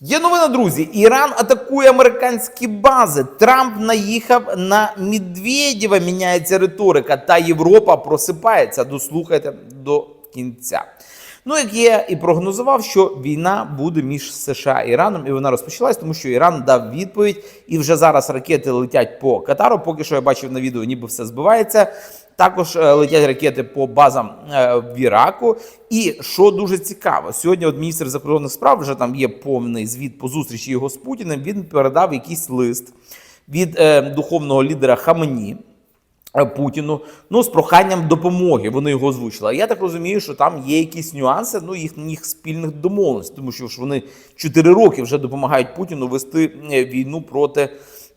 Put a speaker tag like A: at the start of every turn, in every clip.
A: Є новина, друзі. Іран атакує американські бази. Трамп наїхав на Медведєва. Міняється риторика, та Європа просипається. Дослухайте до кінця. Ну, як я і прогнозував, що війна буде між США і Іраном, і вона розпочалась, тому що Іран дав відповідь, і вже зараз ракети летять по Катару. Поки що я бачив на відео, ніби все збивається. Також е, летять ракети по базам е, в Іраку. І що дуже цікаво, сьогодні от міністр закордонних справ вже там є повний звіт по зустрічі його з Путіним. Він передав якийсь лист від е, духовного лідера Хамені. Путіну, ну з проханням допомоги. Вони його озвучили. Я так розумію, що там є якісь нюанси, ну їхніх спільних домовленостей, тому що ж вони 4 роки вже допомагають Путіну вести війну проти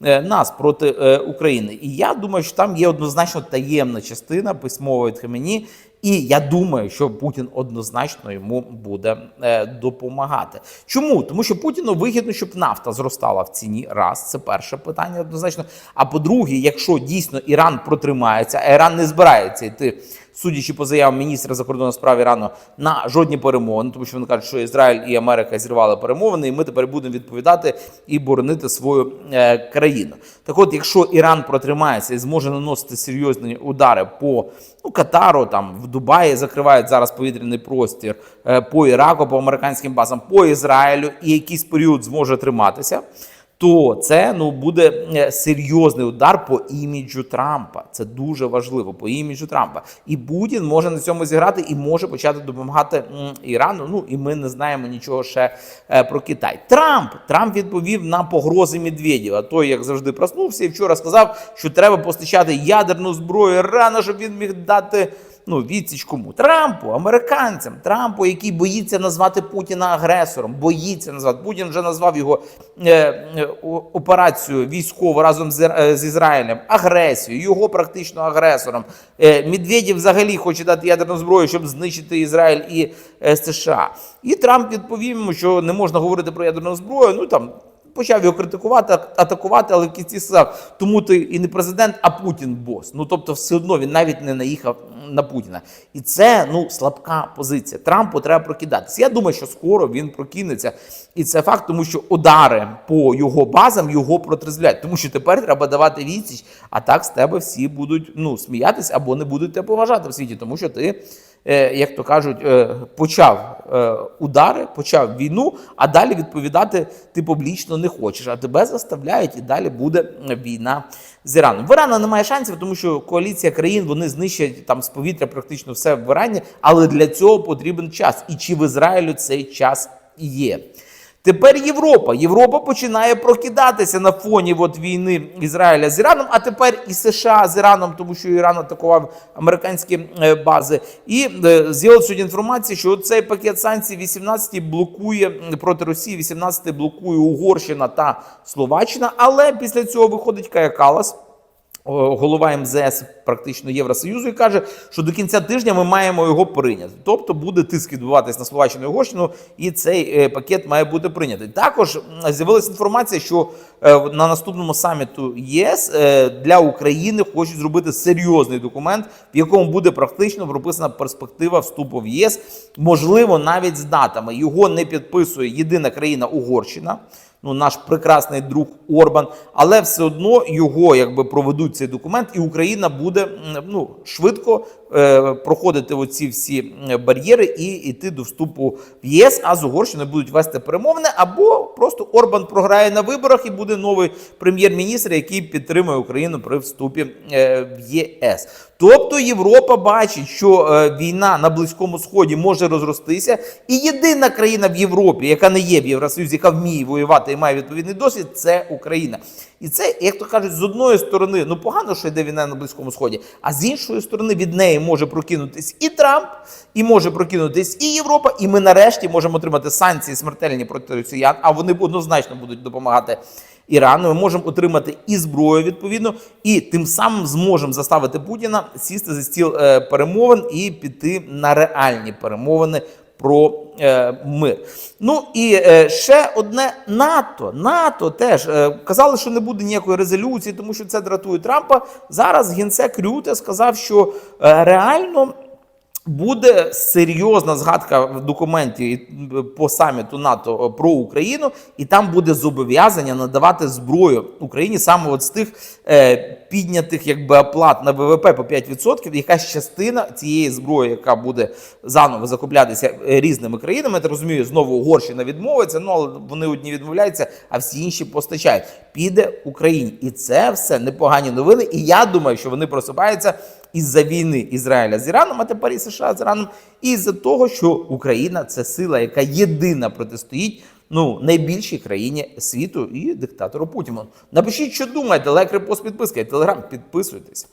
A: нас, проти е, України. І я думаю, що там є однозначно таємна частина письмова від Хемені. І я думаю, що Путін однозначно йому буде е, допомагати. Чому? Тому що Путіну вигідно, щоб нафта зростала в ціні. Раз, це перше питання однозначно. А по-друге, якщо дійсно Іран протримається, а Іран не збирається йти, судячи по заявам міністра закордонних справ Ірану, на жодні перемовини, тому що вони кажуть, що Ізраїль і Америка зірвали перемовини, і ми тепер будемо відповідати і боронити свою е, країну. Так, от, якщо Іран протримається і зможе наносити серйозні удари по ну, Катару, там в Дубаї закривають зараз повітряний простір е, по Іраку, по американським базам, по Ізраїлю, і якийсь період зможе триматися. То це ну буде е, серйозний удар по іміджу Трампа. Це дуже важливо по іміджу Трампа. І Путін може на цьому зіграти і може почати допомагати Ірану. Ну і ми не знаємо нічого ще е, про Китай. Трамп Трамп відповів на погрози Медведєва. Той, як завжди, проснувся і вчора сказав, що треба постачати ядерну зброю рано, щоб він міг дати. Ну, відсіч кому? Трампу, американцям, Трампу, який боїться назвати Путіна агресором, боїться назвати. Путін вже назвав його е, е, операцію військову разом з, е, з Ізраїлем агресією, його практично агресором. Е, Медведєв взагалі хоче дати ядерну зброю, щоб знищити Ізраїль і е, США. І Трамп відповів йому, що не можна говорити про ядерну зброю. Ну там почав його критикувати, атакувати, але в кінці сказав, тому ти і не президент, а Путін бос. Ну тобто, все одно він навіть не наїхав на Путіна. І це ну слабка позиція. Трампу треба прокидатися. Я думаю, що скоро він прокинеться. І це факт, тому що удари по його базам його протрезвлять. Тому що тепер треба давати відсіч, а так з тебе всі будуть ну сміятись або не будуть тебе поважати в світі, тому що ти. Е, Як то кажуть, е, почав е, удари, почав війну, а далі відповідати ти публічно не хочеш. А тебе заставляють, і далі буде війна з Іраном. В Ірана немає шансів, тому що коаліція країн вони знищать там з повітря практично все в Ірані, але для цього потрібен час. І чи в Ізраїлю цей час є? Тепер Європа. Європа починає прокидатися на фоні от війни Ізраїля з Іраном, а тепер і США з Іраном, тому що Іран атакував американські е, бази. І е, з'явилася сьогодні інформація, що цей пакет санкцій 18 блокує проти Росії, 18 блокує Угорщина та Словаччина. Але після цього виходить Кая Калас. Голова МЗС практично Євросоюзу і каже, що до кінця тижня ми маємо його прийняти. Тобто буде тиск відбуватись на Словаччину і Угорщину, і цей е, пакет має бути прийнятий. Також з'явилася інформація, що е, на наступному саміту ЄС е, для України хочуть зробити серйозний документ, в якому буде практично прописана перспектива вступу в ЄС, можливо, навіть з датами. Його не підписує єдина країна Угорщина ну, наш прекрасний друг Орбан, але все одно його якби проведуть цей документ, і Україна буде ну, швидко проходити оці всі бар'єри і йти до вступу в ЄС, а з Угорщиною будуть вести перемовини, або просто Орбан програє на виборах і буде новий прем'єр-міністр, який підтримує Україну при вступі е, в ЄС. Тобто Європа бачить, що е, війна на Близькому Сході може розростися, і єдина країна в Європі, яка не є в Євросоюзі, яка вміє воювати і має відповідний досвід, це Україна. І це, як то кажуть, з одної сторони, ну погано, що йде війна на Близькому Сході, а з іншої сторони від неї може прокинутись і Трамп, і може прокинутись і Європа, і ми нарешті можемо отримати санкції смертельні проти росіян, а вони однозначно будуть допомагати. Ірану, ми можемо отримати і зброю відповідно, і тим самим зможемо заставити Путіна сісти за стіл е, перемовин і піти на реальні перемовини про е, мир. Ну і е, ще одне НАТО. НАТО теж е, казали, що не буде ніякої резолюції, тому що це дратує Трампа. Зараз генсек Рюте сказав, що е, реально Буде серйозна згадка в документі по саміту НАТО про Україну, і там буде зобов'язання надавати зброю Україні саме от з тих е, піднятих якби оплат на ВВП по 5%, якась частина цієї зброї, яка буде заново закуплятися е, різними країнами. Я розумію, знову Угорщина відмовиться, ну але вони одні відмовляються, а всі інші постачають. Піде Україні, і це все непогані новини. І я думаю, що вони просипаються із-за війни Ізраїля з Іраном, а тепер і США з Іраном, і з-за того, що Україна це сила, яка єдина протистоїть ну, найбільшій країні світу і диктатору Путіну. Напишіть, що думаєте, лайк, репост, підписка, і телеграм, підписуйтесь.